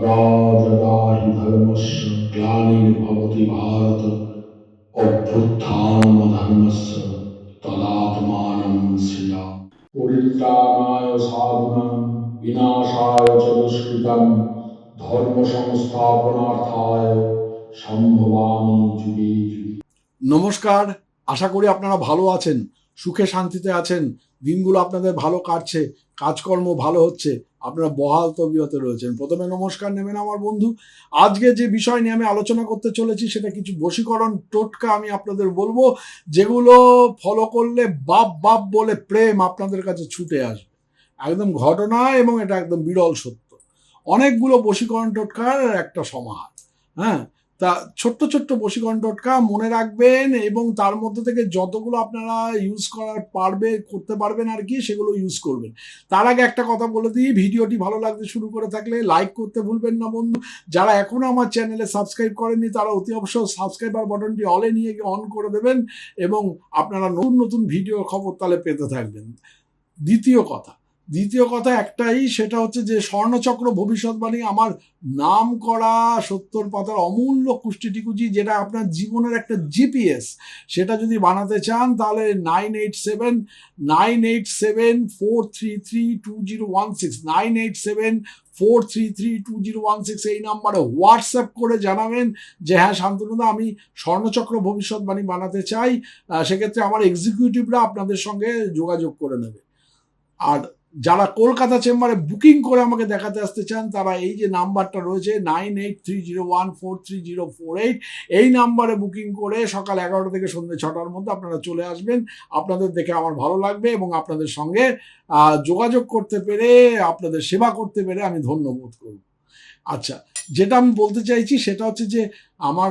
সদা যদা হি ধর্মস্য গ্লানির্ভবতি ভারত অভ্যুত্থান ধর্মস্য তদাত্মানম শ্রিয়া পরিত্রাণায় সাধুনাম বিনাশায় চ ধর্ম সংস্থাপনার্থায় সম্ভবামি যুগে। নমস্কার আশা করি আপনারা ভালো আছেন সুখে শান্তিতে আছেন দিনগুলো আপনাদের ভালো কাটছে কাজকর্ম ভালো হচ্ছে আপনারা বহাল তবিয়তে রয়েছেন। প্রথমে নমস্কার নেবেন আমার বন্ধু। আজকে যে বিষয় নিয়ে আমি আলোচনা করতে চলেছি, সেটা কিছু বশীকরণ টোটকা আমি আপনাদের বলব, যেগুলো ফলো করলে বাপ বাপ বলে প্রেম আপনাদের কাছে ছুটে আসবে। একদম ঘটনা এবং এটা একদম বিরল সত্য। অনেকগুলো বশীকরণ টোটকার একটা সমাহার হ্যাঁ? তা ছোট্ট ছোট্ট বশীকরণ টোটকা মনে রাখবেন এবং তার মধ্যে থেকে যতগুলো আপনারা ইউজ করার পারবে, করতে পারবেন আর কি, সেগুলো ইউজ করবেন। তার আগে একটা কথা বলে দিই, ভিডিওটি ভালো লাগতে শুরু করে থাকলে লাইক করতে ভুলবেন না বন্ধু। যারা এখনও আমার চ্যানেলে সাবস্ক্রাইব করেননি, তারা অতি অবশ্যই সাবস্ক্রাইবার বাটনটি অলে নিয়ে গিয়ে অন করে দেবেন এবং আপনারা নতুন নতুন ভিডিও খবর তাহলে পেতে থাকবেন। দ্বিতীয় কথা দ্বিতীয় কথা একটাই, সেটা হচ্ছে যে স্বর্ণচক্র ভবিষ্যৎবাণী আমার নাম করা সত্তর পাতার অমূল্য কুষ্টিটিকুজি, যেটা আপনার জীবনের একটা জিপিএস, সেটা যদি বানাতে চান, তাহলে nine eight seven nine eight seven four three three two zero one six nine eight seven four three three two zero one six এই নাম্বারে হোয়াটসঅ্যাপ করে জানাবেন যে হ্যাঁ শান্তনুদা, আমি স্বর্ণচক্র ভবিষ্যৎবাণী বানাতে চাই সেক্ষেত্রে আমার এক্সিকিউটিভরা আপনাদের সঙ্গে যোগাযোগ করে নেবে। আর যারা কলকাতা চেম্বারে বুকিং করে আমাকে দেখাতে আসতে চান, তারা এই যে নাম্বারটা রয়েছে nine eight three zero one four three zero four eight, এই নাম্বারে বুকিং করে সকাল এগারোটা থেকে সন্ধ্যে ছটার মধ্যে আপনারা চলে আসবেন। আপনাদের দেখে আমার ভালো লাগবে এবং আপনাদের সঙ্গে যোগাযোগ করতে পেরে, আপনাদের সেবা করতে পেরে আমি ধন্যবোধ করব। আচ্ছা যেটা আমি বলতে চাইছি সেটা হচ্ছে যে আমার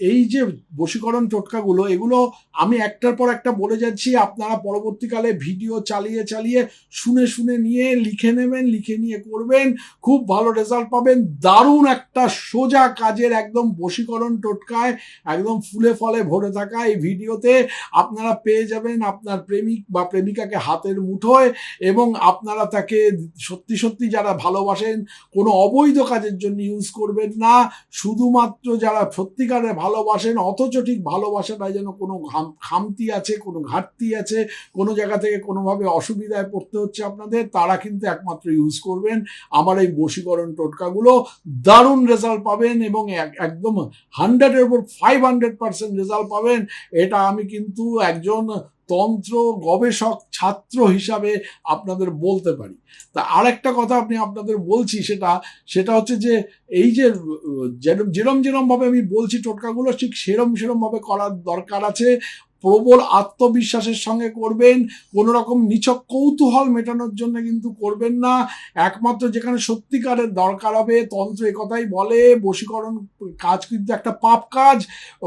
এই যে বশীকরণ টোটকাগুলো, এগুলো আমি একটার পর একটা বলে যাচ্ছি, আপনারা পরবর্তীকালে ভিডিও চালিয়ে চালিয়ে শুনে শুনে নিয়ে লিখে নেবেন, লিখে নিয়ে করবেন, খুব ভালো রেজাল্ট পাবেন। দারুণ একটা সোজা কাজের একদম বশীকরণ টোটকায়, একদম ফুলে ফলে ভরে থাকা এই ভিডিওতে আপনারা পেয়ে যাবেন আপনার প্রেমিক বা প্রেমিকাকে হাতের মুঠোয় এবং আপনারা তাকে সত্যি সত্যি যারা ভালোবাসেন, কোনো অবৈধ কাজের জন্য ইউজ করবেন না। শুধুমাত্র যারা সত্যিকারে ভালোবাসেন অথচ ঠিক ভালোবাসাটায় যেন কোনো খামতি আছে, কোনো ঘাটতি আছে, কোনো জায়গা থেকে কোনোভাবে অসুবিধায় পড়তে হচ্ছে আপনাদের, তারা কিন্তু একমাত্র ইউজ করবেন। আমার এই বশীকরণ টোটকাগুলো দারুণ রেজাল্ট পাবেন এবং এক- একদম হান্ড্রেডের উপর ফাইভ হান্ড্রেড পার্সেন্ট রেজাল্ট পাবেন। এটা আমি কিন্তু একজন তন্ত্র গবেষক, ছাত্র হিসাবে আপনাদের বলতে পারি। তা আরেকটা কথা আপনি আপনাদের বলছি সেটা সেটা হচ্ছে যে এই যে, যেরম যেরম যেরম ভাবে আমি বলছি টোটকাগুলো, ঠিক সেরম সেরম ভাবে করার দরকার আছে। প্রবল আত্মবিশ্বাসের সঙ্গে করবেন কোনো রকম নিছক কৌতূহল মেটানোর জন্য কিন্তু করবেন না। একমাত্র যেখানে সত্যিকারের দরকার হবে, তন্ত্র কথাই বলে, বশীকরণ কাজ কিন্তু একটা পাপ কাজ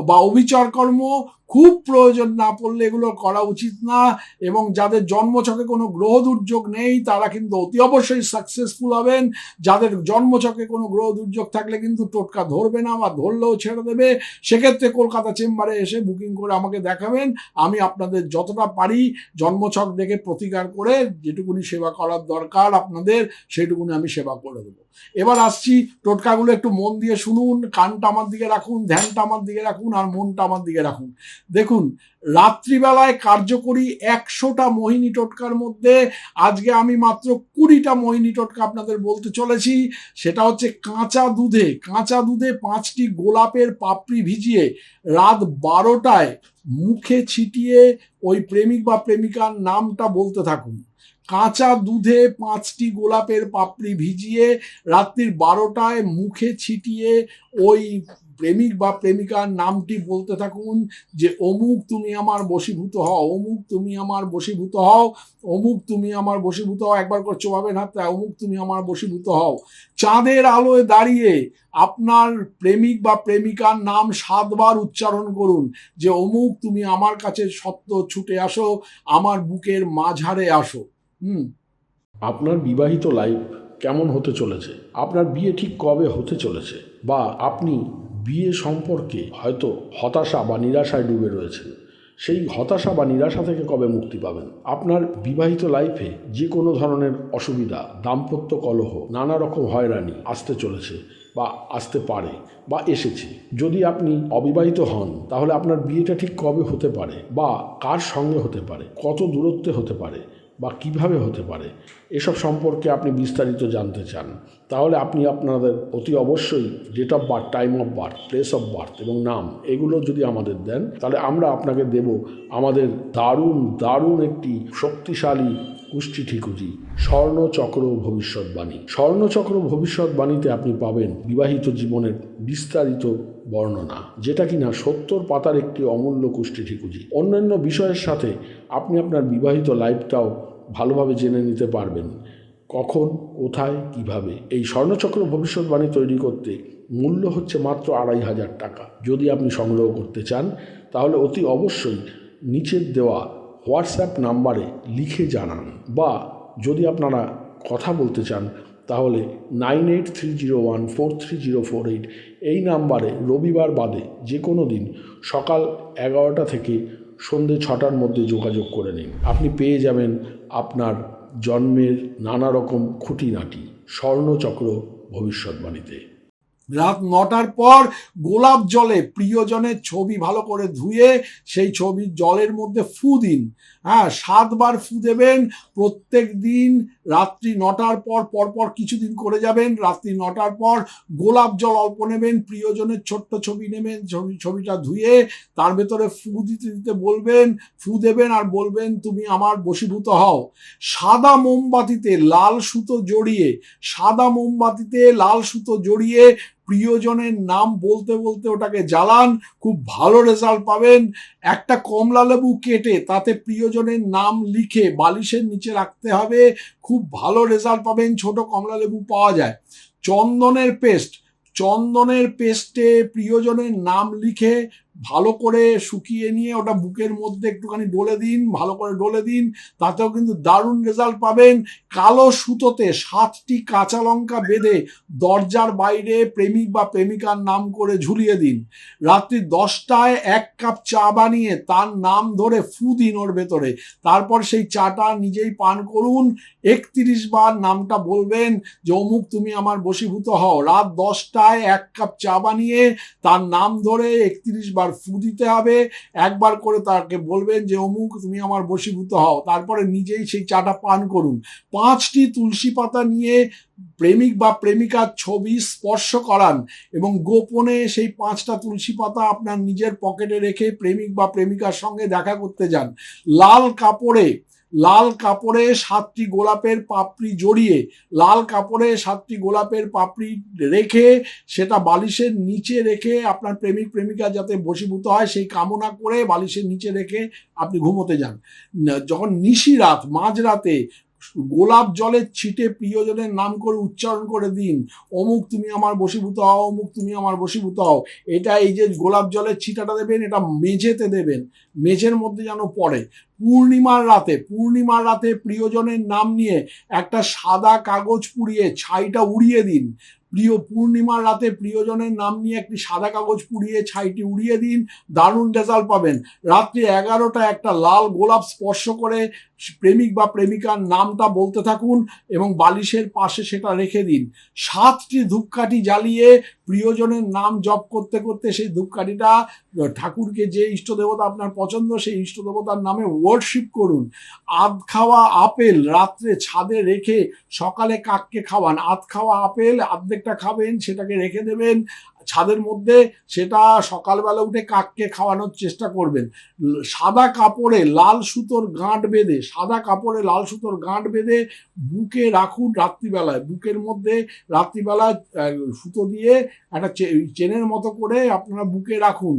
বা অবিচার কর্ম। খুব প্রয়োজন না পড়লে এগুলো করা উচিত না এবং যাদের জন্মছকে কোনো গ্রহ দুর্যোগ নেই, তারা কিন্তু অতি অবশ্যই সাকসেসফুল হবেন। যাদের জন্মছকে কোনো গ্রহ দুর্যোগ থাকলে কিন্তু টোটকা ধরবে না বা ধরলেও ছেড়ে দেবে। সেক্ষেত্রে কলকাতা চেম্বারে এসে বুকিং করে আমাকে দেখাবেন। আমি আপনাদের যতটা পারি জন্মছক দেখে প্রতিকার করে যেটুকুনি সেবা করার দরকার আপনাদের, সেটুকুনি আমি সেবা করে দেবো। এবার আসছি টোটকাগুলো একটু মন দিয়ে শুনুন, কানটা আমার দিকে রাখুন, ধ্যানটা আমার দিকে রাখুন আর মনটা আমার দিকে রাখুন। দেখুন, রাত্রিবেলায় কার্যকরী একশোটা মোহিনী টোটকার মধ্যে আজকে আমি মাত্র কুড়িটা মোহিনী টোটকা আপনাদের বলতে চলেছি। সেটা হচ্ছে কাঁচা দুধে কাঁচা দুধে পাঁচটি গোলাপের পাপড়ি ভিজিয়ে রাত বারোটায় মুখে ছিটিয়ে ওই প্রেমিক বা প্রেমিকার নামটা বলতে থাকুন। কাঁচা দুধে পাঁচটি গোলাপের পাপড়ি ভিজিয়ে রাত্রির বারোটায় মুখে ছিটিয়ে ওই প্রেমিক বা প্রেমিকার নামটি বলতে থাকুন যে, অমুক তুমি আমার বশীভূত হও, অমুক তুমি আমার বশীভূত হও, অমুক তুমি আমার বশীভূত হও। একবার করে চোবাবেন হাতটা, অমুক তুমি আমার বশীভূত হও। চাঁদের আলোয় দাঁড়িয়ে আপনার প্রেমিক বা প্রেমিকার নাম সাতবার উচ্চারণ করুন যে, অমুক তুমি আমার কাছে সত্য ছুটে আসো, আমার বুকের মাঝারে আসো। হুম। আপনার বিবাহিত লাইফ কেমন হতে চলেছে? আপনার বিয়ে ঠিক কবে হতে চলেছে? বা আপনি বিয়ে সম্পর্কে হয়তো হতাশা বা নিরাশায় ডুবে রয়েছেন। সেই হতাশা বা নিরাশা থেকে কবে মুক্তি পাবেন? আপনার বিবাহিত লাইফে যে কোনো ধরনের অসুবিধা, দাম্পত্য কলহ, নানা রকম হয়রানি আসতে চলেছে বা আসতে পারে বা এসেছে। যদি আপনি অবিবাহিত হন, তাহলে আপনার বিয়েটা ঠিক কবে হতে পারে? বা কার সঙ্গে হতে পারে? কত দূরত্বে হতে পারে? বা কীভাবে হতে পারে, এসব সম্পর্কে আপনি বিস্তারিত জানতে চান, তাহলে আপনি আপনাদের অতি অবশ্যই date of birth time of birth place of birth এবং নাম এগুলো যদি আমাদের দেন, তাহলে আমরা আপনাকে দেব আমাদের দারুণ দারুণ একটি শক্তিশালী কুষ্টি ঠিকুজি স্বর্ণচক্র ভবিষ্যৎবাণী। স্বর্ণচক্র ভবিষ্যৎবাণীতে আপনি পাবেন বিবাহিত জীবনের বিস্তারিত বর্ণনা, যেটা কিনা সত্তর পাতার একটি অমূল্য কুষ্টি ঠিকুজি অন্যান্য বিষয়ের সাথে আপনি আপনার বিবাহিত লাইফটাও ভালোভাবে জেনে নিতে পারবেন। কখন, কোথায়, কীভাবে? এই স্বর্ণচক্র ভবিষ্যৎবাণী তৈরি করতে মূল্য হচ্ছে মাত্র আড়াই হাজার টাকা। যদি আপনি সংগ্রহ করতে চান, তাহলে অতি অবশ্যই নিচের দেওয়া হোয়াটসঅ্যাপ নাম্বারে লিখে জানান। বা যদি আপনারা কথা বলতে চান, তাহলে nine eight three zero one four three zero four eight এই নাম্বারে রবিবার বাদে যে কোনো দিন সকাল এগারোটা থেকে সন্ধে ছটার মধ্যে যোগাযোগ করে নিন। আপনি পেয়ে যাবেন আপনার জন্মের নানা রকম খুঁটিনাটি স্বর্ণচক্র ভবিষ্যৎবাণীতে। রাত নটার পর গোলাপ জলে প্রিয়জনের ছবি ভালো করে ধুয়ে সেই ছবির জলের মধ্যে ফু দিন। হ্যাঁ সাতবার ফু দেবেন, প্রত্যেক দিন রাত্রি নটার পর পরপর কিছুদিন করে যাবেন, রাত্রি নটার পর গোলাপ জল অল্প নেবেন, প্রিয়জনের ছোট্ট ছবি নেবেন, ছবি, ছবিটা ধুয়ে তার ভেতরে ফু দিতে দিতে বলবেন, ফু দেবেন আর বলবেন, তুমি আমার বশীভূত হও। সাদা মোমবাতিতে লাল সুতো জড়িয়ে, সাদা মোমবাতিতে লাল সুতো জড়িয়ে প্রিয়জনের নাম বলতে বলতে ওটাকে জ্বালান, খুব ভালো রেজাল্ট পাবেন। একটা কমলা লেবু কেটে তাতে প্রিয়জনের নাম লিখে বালিশের নিচে রাখতে হবে, খুব ভালো রেজাল্ট পাবেন, ছোট কমলা লেবু পাওয়া যায়। চন্দনের পেস্ট চন্দনের পেস্টে প্রিয়জনের নাম লিখে ভালো করে শুকিয়ে নিয়ে ওটা বুকের মধ্যে একটুখানি ডলে দিন, ভালো করে ডলে দিন, তাতেও কিন্তু দারুণ রেজাল্ট পাবেন। কালো সুতোতে সাতটি কাঁচা লঙ্কা বেঁধে দরজার বাইরে প্রেমিক বা প্রেমিকার নাম করে ঝুলিয়ে দিন। রাত্রি দশটায় এক কাপ চা বানিয়ে তার নাম ধরে ফু দিন ওর ভেতরে। তারপর সেই চাটা নিজেই পান করুন। একত্রিশ বার নামটা বলবেন যে, অমুক, তুমি আমার বশীভূত হও। রাত দশটায় এক কাপ চা বানিয়ে তার নাম ধরে একত্রিশ বার ফু দিতে হবে, একবার করে তাকে বলবেন যে, অমুক, তুমি আমার বশীভূত হও। তারপরে নিজেই সেই চাটা পান করুন। পাঁচটি তুলসী পাতা নিয়ে প্রেমিক বা প্রেমিকার ছবি স্পর্শ করান এবং গোপনে সেই পাঁচটা তুলসী পাতা আপনার নিজের পকেটে রেখে প্রেমিক বা প্রেমিকার সঙ্গে দেখা করতে যান। লাল কাপড়ে লাল কাপড়ে সাতটি গোলাপের পাপড়ি জড়িয়ে, লাল কাপড়ে সাতটি গোলাপের পাপড়ি রেখে সেটা বালিশের নিচে রেখে আপনার প্রেমিক, প্রেমিকা যাতে বসীভূত হয়, সেই কামনা করে বালিশের নিচে রেখে আপনি ঘুমোতে যান। যখন নিশি রাত মাঝরাতে গোলাপ জলের ছিটে প্রিয়জনের নাম করে উচ্চারণ করে দিন। অমুক তুমি আমার বশীভূত হও, অমুক তুমি আমার বশীভূত হও। এটা এই যে গোলাপ জলের ছিটাটা দেবেন, এটা মেঝেতে দেবেন। মেঝের মধ্যে যেন পড়ে। পূর্ণিমার রাতে পূর্ণিমার রাতে প্রিয়জনের নাম নিয়ে একটা সাদা কাগজ পুড়িয়ে ছাইটা উড়িয়ে দিন। প্রিয়, পূর্ণিমার রাতে প্রিয়জনের নাম নিয়ে একটি সাদা কাগজ পুড়িয়ে ছাইটি উড়িয়ে দিন। দারুণ রেজাল্ট পাবেন। রাত্রি এগারোটা একটা লাল গোলাপ স্পর্শ করে প্রেমিক বা প্রেমিকার নামটা বলতে থাকুন এবং বালিশের পাশে সেটা রেখে দিন। সাতটি ধূপকাঠি জ্বালিয়ে প্রিয়জনের নাম জপ করতে করতে সেই ধূপকাঠিটা, ঠাকুরকে যে ইষ্ট দেবতা আপনার পছন্দ, সেই ইষ্ট দেবতার নামে ওয়ার্শিপ করুন। আধ খাওয়া আপেল রাত্রে ছাদে রেখে সকালে কাককে খাওয়ান। আধ খাওয়া আপেল অর্ধেকটা খাবেন, সেটাকে রেখে দেবেন। ছাদের মধ্যে সেটা সকালবেলা উঠে কাককে খাওয়ানোর চেষ্টা করবেন। সাদা কাপড়ে লাল সুতোর গাঁট বেঁধে, সাদা কাপড়ে লাল সুতোর গাঁট বেঁধে বুকে রাখুন রাত্রিবেলায়। বুকের মধ্যে রাত্রিবেলা সুতো দিয়ে একটা চেনের মতো করে আপনারা বুকে রাখুন।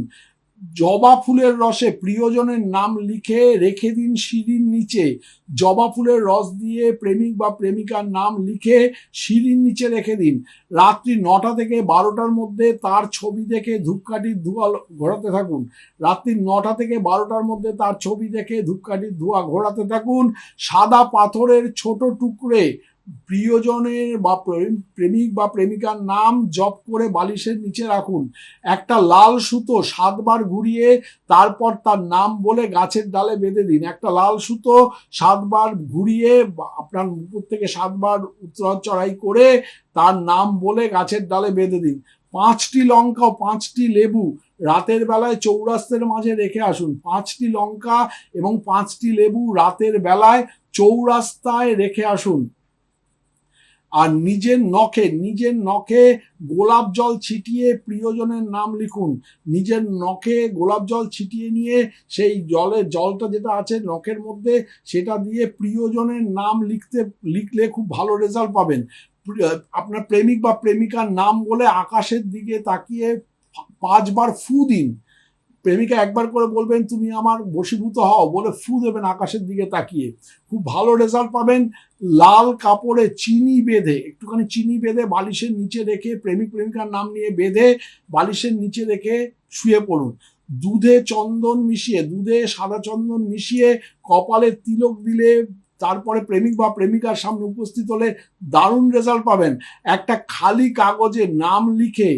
জবা ফুলের রসে প্রিয়জনের নাম লিখে রেখে দিন সিঁড়ির নিচে। জবা ফুলের রস দিয়ে প্রেমিক বা প্রেমিকার নাম লিখে সিঁড়ির নিচে রেখে দিন। রাত্রি নটা থেকে বারোটার মধ্যে তার ছবি দেখে ধূপকাঠির ধোঁয়া ঘোরাতে থাকুন। রাত্রি নটা থেকে বারোটার মধ্যে তার ছবি দেখে ধূপকাঠির ধোঁয়া ঘোরাতে থাকুন। সাদা পাথরের ছোট টুকরে প্রিয়জনের বা প্রেমিক বা প্রেমিকার নাম জপ করে বালিশের নিচে রাখুন। একটা লাল সুতো সাতবার ঘুরিয়ে তারপর তার নাম বলে গাছের ডালে বেঁধে দিন। একটা লাল সুতো সাতবার ঘুরিয়ে আপনার উপর থেকে সাতবার উত্তর চড়াই করে তার নাম বলে গাছের ডালে বেঁধে দিন। পাঁচটি লঙ্কা ও পাঁচটি লেবু রাতের বেলায় চৌরাস্তের মাঝে রেখে আসুন। পাঁচটি লঙ্কা এবং পাঁচটি লেবু রাতের বেলায় চৌরাস্তায় রেখে আসুন। আর নিজের নখে নিজের নখে গোলাপ জল ছিটিয়ে প্রিয়জনের নাম লিখুন। নিজের নখে গোলাপ জল ছিটিয়ে নিয়ে সেই জলের জলটা যেটা আছে নখের মধ্যে, সেটা দিয়ে প্রিয়জনের নাম লিখতে, লিখলে খুব ভালো রেজাল্ট পাবেন। আপনার প্রেমিক বা প্রেমিকার নাম বলে আকাশের দিকে তাকিয়ে পাঁচবার ফু দিন। প্রেমিকা একবার করে বলবেন, তুমি আমার বশীভূত হও, বলে ফু দেবেন আকাশের দিকে তাকিয়ে। খুব ভালো রেজাল্ট পাবেন। লাল কাপড়ে চিনি বেঁধে, একটুখানি চিনি বেঁধে বালিশের নিচে রেখে, প্রেমিক প্রেমিকার নাম নিয়ে বেঁধে বালিশের নিচে রেখে শুয়ে পড়ুন। দুধে চন্দন মিশিয়ে, দুধে সাদা চন্দন মিশিয়ে কপালে তিলক দিলে তারপরে প্রেমিক বা প্রেমিকার সামনে উপস্থিত হলে দারুণ রেজাল্ট পাবেন। একটা খালি কাগজে নাম লিখে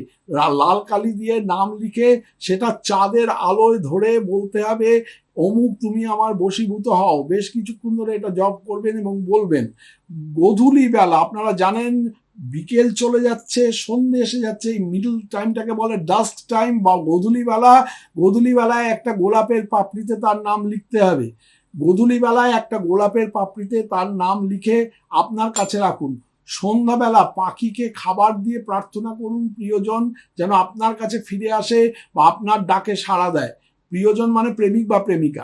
লাল কালি দিয়ে নাম লিখে সেটা চাঁদের আলোয় ধরে বলতে হবে, অমুক তুমি আমার বশীভূত হও। বেশ কিছুক্ষণ ধরে এটা জব করবেন এবং বলবেন। গধূলি বেলা, আপনারা জানেন, বিকেল চলে যাচ্ছে, সন্ধে এসে যাচ্ছে, এই মিডল টাইমটাকে বলে ডাস্ক টাইম বা গধূলি বেলা। গধূলি বেলায় একটা গোলাপের পাপড়িতে তার নাম লিখতে হবে। গধূলি বেলায় একটা গোলাপের পাপড়িতে তার নাম লিখে আপনার কাছে রাখুন। সন্ধ্যাবেলা পাখিকে খাবার দিয়ে প্রার্থনা করুন প্রিয়জন, যেন আপনার কাছে ফিরে আসে বা আপনার ডাকে সাড়া দেয়। প্রিয়জন মানে প্রেমিক বা প্রেমিকা।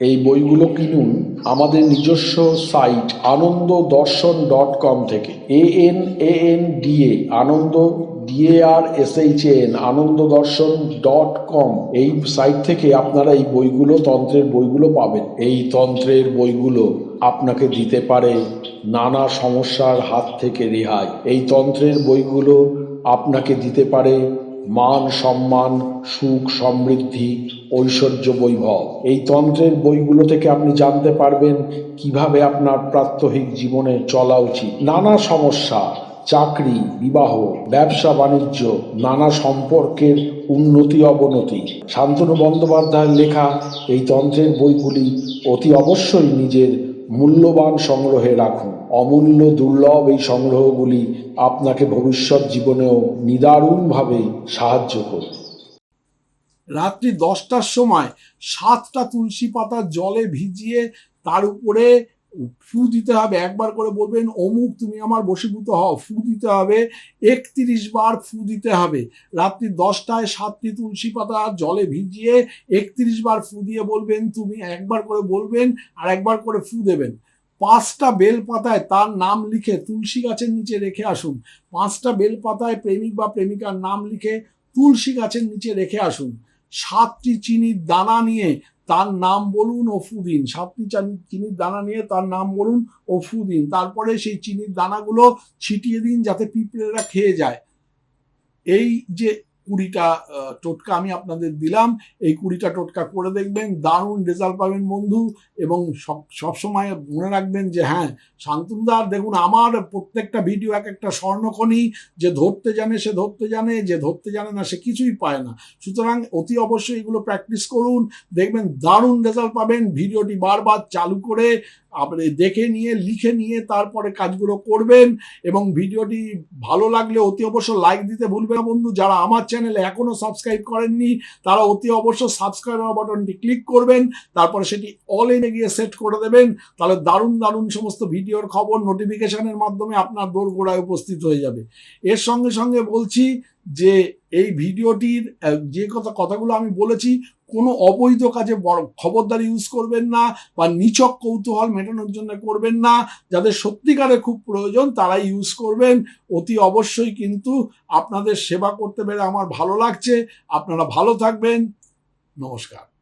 এই বইগুলো কিনুন আমাদের নিজস্ব সাইট আনন্দ দর্শন ডট কম থেকে। A N A N D A Ananda DAR N Ananda Darshan dot com এই সাইট থেকে আপনারা এই বইগুলো, তন্ত্রের বইগুলো পাবেন। এই তন্ত্রের বইগুলো আপনাকে দিতে পারে নানা সমস্যার হাত থেকে রেহাই। এই তন্ত্রের বইগুলো আপনাকে দিতে পারে মান সম্মান, সুখ সমৃদ্ধি, ঐশ্বর্য বৈভব। এই তন্ত্রের বইগুলো থেকে আপনি জানতে পারবেন কীভাবে আপনার প্রাত্যহিক জীবনে চলা উচিত। নানা সমস্যা চাকরি, বিবাহ, ব্যবসা, বাণিজ্য, নানা সম্পর্কের উন্নতি, অবনতি। শান্তনু বন্দ্যোপাধ্যায়ের লেখা এই তন্ত্রের বইগুলি অতি অবশ্যই নিজের মূল্যবান সংগ্রহে রাখুন। অমূল্য, দুর্লভ এই সংগ্রহগুলি আপনাকে ভবিষ্যৎ জীবনেও নিদারুণভাবে সাহায্য করবে। রাত্রি দশটার সময় সাতটা তুলসী পাতা জলে ভিজিয়ে তার উপরে ফু দিতে হবে, একবার করে বলবেন, অমুক তুমি আমার বশীভূত হও, ফু দিতে হবে, একত্রিশ বার ফু দিতে হবে। রাত্রি দশটায় সাতটি তুলসী পাতা জলে ভিজিয়ে একত্রিশ বার ফু দিয়ে বলবেন, তুমি একবার করে বলবেন আর একবার করে ফু দেবেন। পাঁচটা বেল পাতায় তার নাম লিখে তুলসী গাছের নিচে রেখে আসুন। পাঁচটা বেল পাতায় প্রেমিক বা প্রেমিকার নাম লিখে তুলসী গাছের নিচে রেখে আসুন। সাতটি চিনির দানা নিয়ে তার নাম বলুন অফুদিন। সাতটি চান- চিনির দানা নিয়ে তার নাম বলুন অফুদিন। দিন তারপরে সেই চিনির দানাগুলো ছিটিয়ে দিন যাতে পিঁপড়েরা খেয়ে যায়। এই যে কুড়িটা টোটকা আমি আপনাদের দিলাম। এই কুড়িটা টোটকা করে দেখবেন, দারুণ রেজাল্ট পাবেন বন্ধু। এবং সব সবসময় মনে রাখবেন যে হ্যাঁ শান্তনুদার দেখুন, আমার প্রত্যেকটা ভিডিও এক একটা স্বর্ণখনি, যে ধরতে জানে সে ধরতে জানে, যে ধরতে জানে না সে কিছুই পায় না। সুতরাং অতি অবশ্যই এগুলো প্র্যাকটিস করুন। দেখবেন, দারুণ রেজাল্ট পাবেন। ভিডিওটি বারবার চালু করে আপনি দেখে নিয়ে, লিখে নিয়ে তারপরে কাজগুলো করবেন এবং ভিডিওটি ভালো লাগলে অতি অবশ্য লাইক দিতে ভুলবেন না বন্ধু। যারা আমার চ্যানেলে এখনও সাবস্ক্রাইব করেননি, তারা অতি অবশ্য সাবস্ক্রাইব বাটনটি ক্লিক করবেন, তারপরে সেটি অল এনে গিয়ে সেট করে দেবেন। তাহলে দারুণ দারুণ সমস্ত ভিডিওর খবর নোটিফিকেশনের মাধ্যমে আপনার দোরগোড়ায় উপস্থিত হয়ে যাবে। এর সঙ্গে সঙ্গে বলছি যে এই ভিডিওটির যে কথা, কথাগুলো আমি বলেছি, কোনো অবৈধ কাজে বড় খবরদারি ইউজ করবেন না বা নিচক কৌতূহল মেটানোর জন্য করবেন না। যাদের সত্যিকারে খুব প্রয়োজন, তারাই ইউজ করবেন। অতি অবশ্যই কিন্তু আপনাদের সেবা করতে পেরে আমার ভালো লাগছে। আপনারা ভালো থাকবেন। নমস্কার।